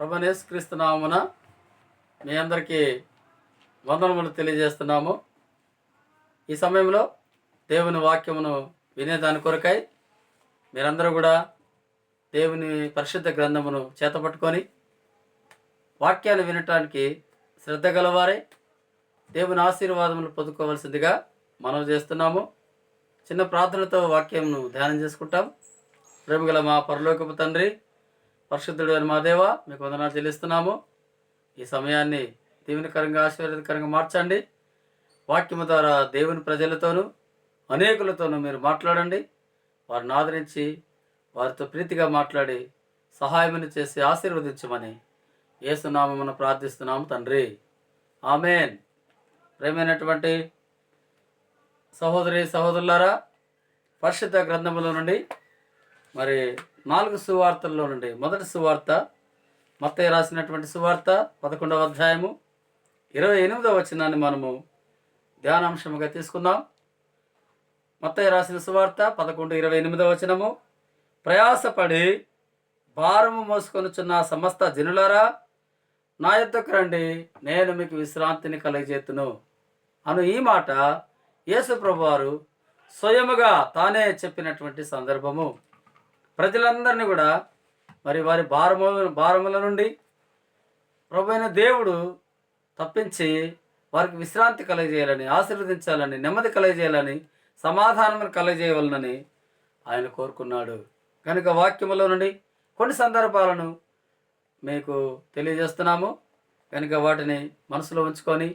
ప్రభనేసు నామమున మీ అందరికీ వందనములు తెలియజేస్తున్నాము. ఈ సమయంలో దేవుని వాక్యమును వినేదాని కొరకై మీరందరూ కూడా దేవుని పరిశుద్ధ గ్రంథమును చేతపట్టుకొని వాక్యాన్ని వినటానికి శ్రద్ధ గలవారే దేవుని ఆశీర్వాదములు పొందుకోవలసిందిగా మనం చేస్తున్నాము. చిన్న ప్రార్థనతో వాక్యంను ధ్యానం చేసుకుంటాం. ప్రేమగల మా పరలోకపు తండ్రి పరిశుద్ధుడు అని మా దేవ మీకు వందనాలు చెల్లిస్తున్నాము. ఈ సమయాన్ని దీవెనకరంగా ఆశీర్వాదకరంగా మార్చండి. వాక్యము ద్వారా దేవుని ప్రజలతోనూ అనేకులతోనూ మీరు మాట్లాడండి. వారిని ఆదరించి వారితో ప్రీతిగా మాట్లాడి సహాయమును చేసి ఆశీర్వదించమని ఏసునామమును ప్రార్థిస్తున్నాము తండ్రి. ఆమెన్. ప్రేమైనటువంటి సహోదరి సహోదరులారా పరిశుద్ధ గ్రంథముల నుండి మరి నాలుగు సువార్తల్లో నుండి. మొదటి సువార్త మత్తయ్య రాసినటువంటి సువార్త పదకొండవ అధ్యాయము ఇరవై ఎనిమిదవ వచనాన్ని మనము ధ్యానాంశముగా తీసుకుందాం. మత్తయ్య రాసిన సువార్త పదకొండు ఇరవై ఎనిమిదవ వచనము. ప్రయాసపడి భారము మోసుకొనుచున్న సమస్త జనులారా నా యొద్దకు రండి నేను మీకు విశ్రాంతిని కలిగజేతును అను ఈ మాట యేసు ప్రభువారు స్వయముగా తానే చెప్పినటువంటి సందర్భము. ప్రజలందరినీ కూడా మరి వారి భారము భారముల నుండి ప్రభు అయిన దేవుడు తప్పించి వారికి విశ్రాంతి కలగజేయాలని ఆశీర్వదించాలని నెమ్మది కలగజేయాలని సమాధానం కలగజేయవలనని ఆయన కోరుకున్నాడు. కనుక వాక్యములో నుండి కొన్ని సందర్భాలను మీకు తెలియజేస్తున్నాము. కనుక వాటిని మనసులో ఉంచుకొని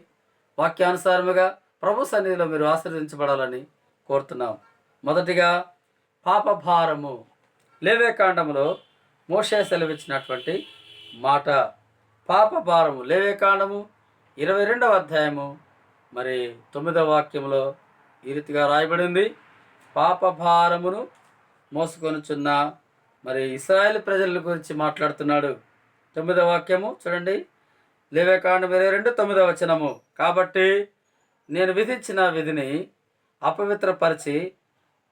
వాక్యానుసారముగా ప్రభు సన్నిధిలో మీరు ఆశీర్వదించబడాలని కోరుతున్నాం. మొదటిగా పాపభారము. లేవే కాండములో మోషే సెలవిచ్చినటువంటి మాట పాపభారము లేవేకాండము ఇరవై రెండవ అధ్యాయము మరి తొమ్మిదవ వాక్యంలో ఈ రీతిగా రాయబడింది. పాపభారమును మోసుకొనుచున్న మరి ఇస్రాయేల్ ప్రజల గురించి మాట్లాడుతున్నాడు. తొమ్మిదవ వాక్యము చూడండి. లేవేకాండం ఇరవై రెండు తొమ్మిదవ వచనము. కాబట్టి నేను విధించిన విధిని అపవిత్రపరిచి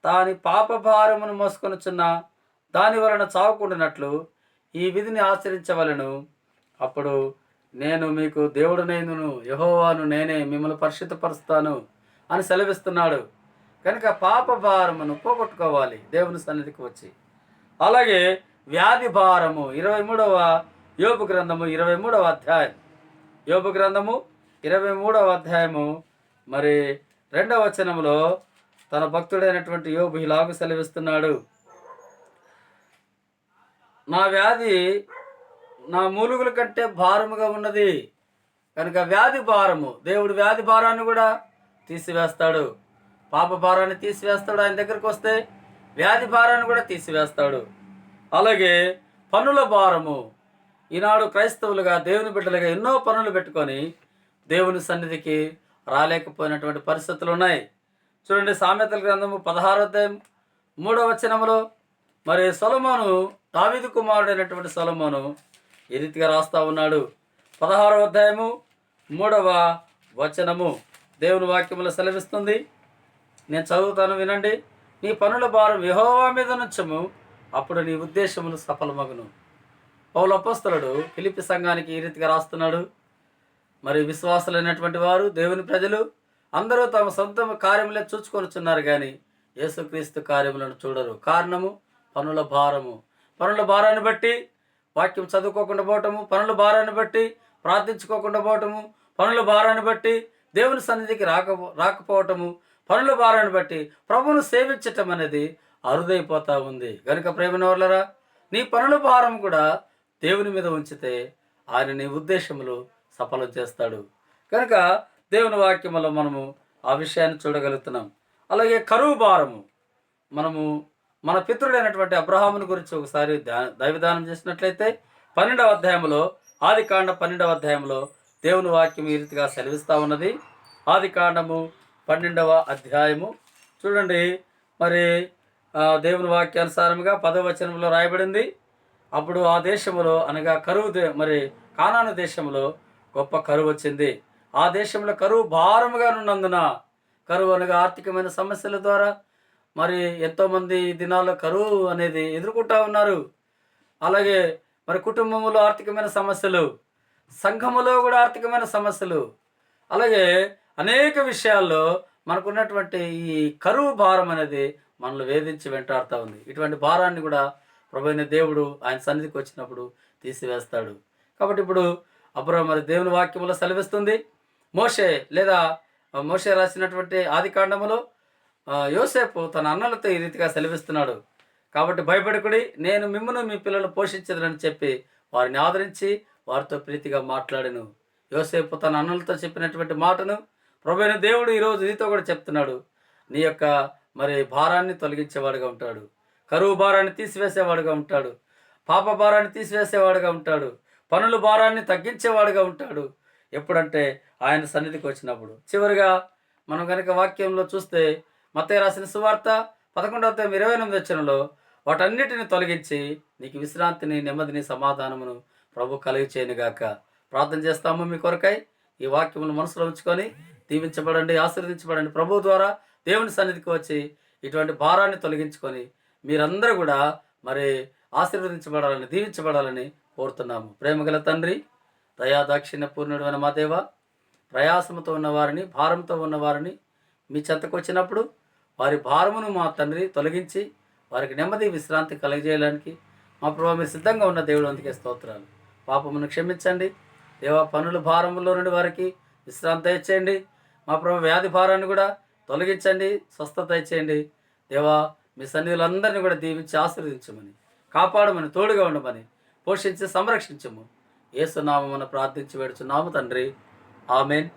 దాని పాపభారమును మోసుకొనుచున్న దాని వలన చావుకుండినట్లు ఈ విధిని ఆచరించవలను. అప్పుడు నేను మీకు దేవుడునైనను యహోవాను నేనే మిమ్మల్ని పరిశుద్ధపరుస్తాను అని సెలవిస్తున్నాడు. కనుక పాప భారమును పోగొట్టుకోవాలి దేవుని సన్నిధికి వచ్చి. అలాగే వ్యాధి భారము ఇరవై మూడవ యోపు గ్రంథము ఇరవై మూడవ అధ్యాయం. యోపు గ్రంథము ఇరవై మూడవ అధ్యాయము మరి రెండవ వచనంలో తన భక్తుడైనటువంటి యోబు ఇలాగ సెలవిస్తున్నాడు. నా వ్యాధి నా మూలుగుల కంటే భారముగా ఉన్నది. కనుక వ్యాధి భారము దేవుడు వ్యాధి భారాన్ని కూడా తీసివేస్తాడు. పాప భారాన్ని తీసివేస్తాడు ఆయన దగ్గరకు వస్తే వ్యాధి భారాన్ని కూడా తీసివేస్తాడు. అలాగే పనుల భారము ఈనాడు క్రైస్తవులుగా దేవుని బిడ్డలుగా ఎన్నో పనులు పెట్టుకొని దేవుని సన్నిధికి రాలేకపోయినటువంటి పరిస్థితులు ఉన్నాయి. చూడండి సామెతల గ్రంథము పదహారో అధ్యాయం మూడవ వచనములో మరి సొలమోను దావీదు కుమారుడైనటువంటి సొలమోను ఈ రీతిగా రాస్తా ఉన్నాడు? పదహారవ అధ్యాయము మూడవ వచనము. దేవుని వాక్యములు సెలవిస్తుంది. నేను చదువుతాను వినండి. నీ పనుల భారం యెహోవా మీద నుంచము. అప్పుడు నీ ఉద్దేశములు సఫలమగును. పౌలు పిలిపి ఫిలిపి సంఘానికి ఈ రీతిగా రాస్తున్నాడు? మరి విశ్వాసులైనటువంటి వారు దేవుని ప్రజలు అందరూ తమ సొంత కార్యములే చూచుకొనుచున్నారు కానీ యేసుక్రీస్తు కార్యములను చూడరు. కారణము పనుల భారము. పనుల భారాన్ని బట్టి వాక్యం చదువుకోకుండా పోవటము పనుల భారాన్ని బట్టి ప్రార్థించుకోకుండా పోవటము పనుల భారాన్ని బట్టి దేవుని సన్నిధికి రాక రాకపోవటము పనుల భారాన్ని బట్టి ప్రభువును సేవించటం అనేది అరుదైపోతా ఉంది. కనుక ప్రేమ నీ పనుల భారం కూడా దేవుని మీద ఉంచితే ఆయన నీ ఉద్దేశములు సఫలం చేస్తాడు. కనుక దేవుని వాక్యములో మనము ఆ విషయాన్ని చూడగలుగుతున్నాం. అలాగే కరువు భారము. మనము మన పితృడైనటువంటి అబ్రహాముని గురించి ఒకసారి దైవదానం చేసినట్లయితే పన్నెండవ అధ్యాయంలో ఆది కాండ పన్నెండవ అధ్యాయంలో దేవుని వాక్యం ఈ రీతిగా సెలవిస్తూ ఉన్నది. ఆది కాండము పన్నెండవ అధ్యాయము. చూడండి మరి దేవుని వాక్యానుసారముగా పదవచనంలో రాయబడింది. అప్పుడు ఆ దేశంలో అనగా కరువు దే మరి కానాను దేశంలో గొప్ప కరువు వచ్చింది. ఆ దేశంలో కరువు భారముగా ఉన్నందున కరువు అనగా ఆర్థికమైన సమస్యల ద్వారా మరి ఎంతోమంది ఈ దినాల్లో కరువు అనేది ఎదుర్కొంటా ఉన్నారు. అలాగే మరి కుటుంబంలో ఆర్థికమైన సమస్యలు సంఘములో కూడా ఆర్థికమైన సమస్యలు అలాగే అనేక విషయాల్లో మనకున్నటువంటి ఈ కరువు భారం అనేది మనల్ని వేధించి వెంటాడుతూ ఉంది. ఇటువంటి భారాన్ని కూడా ప్రభుత్వ దేవుడు ఆయన సన్నిధికి వచ్చినప్పుడు తీసివేస్తాడు. కాబట్టి ఇప్పుడు అప్పుడు మరి దేవుని వాక్యములో సెలవిస్తుంది. మోషే లేదా మోషే రాసినటువంటి ఆది కాండములో యోసేపు తన అన్నలతో ఈ రీతిగా సెలవిస్తున్నాడు. కాబట్టి భయపడకుడి నేను మిమ్మను మీ పిల్లలు పోషించదని చెప్పి వారిని ఆదరించి వారితో ప్రీతిగా మాట్లాడను. యోసేపు తన అన్నలతో చెప్పినటువంటి మాటను ప్రభైన దేవుడు ఈరోజు నీతో కూడా చెప్తున్నాడు. నీ యొక్క మరి భారాన్ని తొలగించేవాడుగా ఉంటాడు. కరువు భారాన్ని తీసివేసేవాడుగా ఉంటాడు. పాప భారాన్ని తీసివేసేవాడుగా ఉంటాడు. పనుల భారాన్ని తగ్గించేవాడుగా ఉంటాడు. ఎప్పుడంటే ఆయన సన్నిధికి వచ్చినప్పుడు. చివరిగా మనం కనుక వాక్యంలో చూస్తే మత్తయి రాసిన సువార్త పదకొండవ ఇరవై ఎనిమిది వచ్చరంలో వాటన్నిటిని తొలగించి నీకు విశ్రాంతిని నెమ్మదిని సమాధానమును ప్రభు కలిగి చేయనుగాక ప్రార్థన చేస్తాము మీ కొరకై. ఈ వాక్యమును మనసులో ఉంచుకొని దీవించబడండి ఆశీర్వదించబడండి. ప్రభు ద్వారా దేవుని సన్నిధికి వచ్చి ఇటువంటి భారాన్ని తొలగించుకొని మీరందరూ కూడా మరి ఆశీర్వదించబడాలని దీవించబడాలని కోరుతున్నాము. ప్రేమగల తండ్రి దయా దాక్షిణ్య పూర్ణుడైన మా దేవ ప్రయాసంతో ఉన్నవారిని భారంతో ఉన్నవారిని మీ చెంతకు వచ్చినప్పుడు వారి భారమును మా తండ్రి తొలగించి వారికి నెమ్మది విశ్రాంతి కలగజేయడానికి మా ప్రభావ మీరు సిద్ధంగా ఉన్న దేవుడు అందుకే స్తోత్రాలు. పాపమును క్షమించండి. దేవ పనుల భారములో నుండి వారికి విశ్రాంతి ఇచ్చేయండి మా ప్రభు వ్యాధి భారాన్ని కూడా తొలగించండి స్వస్థత ఇచ్చేయండి. దేవా మీ సన్నిధులందరినీ కూడా దీవించి ఆశీర్వదించమని కాపాడమని తోడుగా ఉండమని పోషించి సంరక్షించము. ఏసునామమున ప్రార్థించి వేడుచున్నాము తండ్రి. ఆమెన్.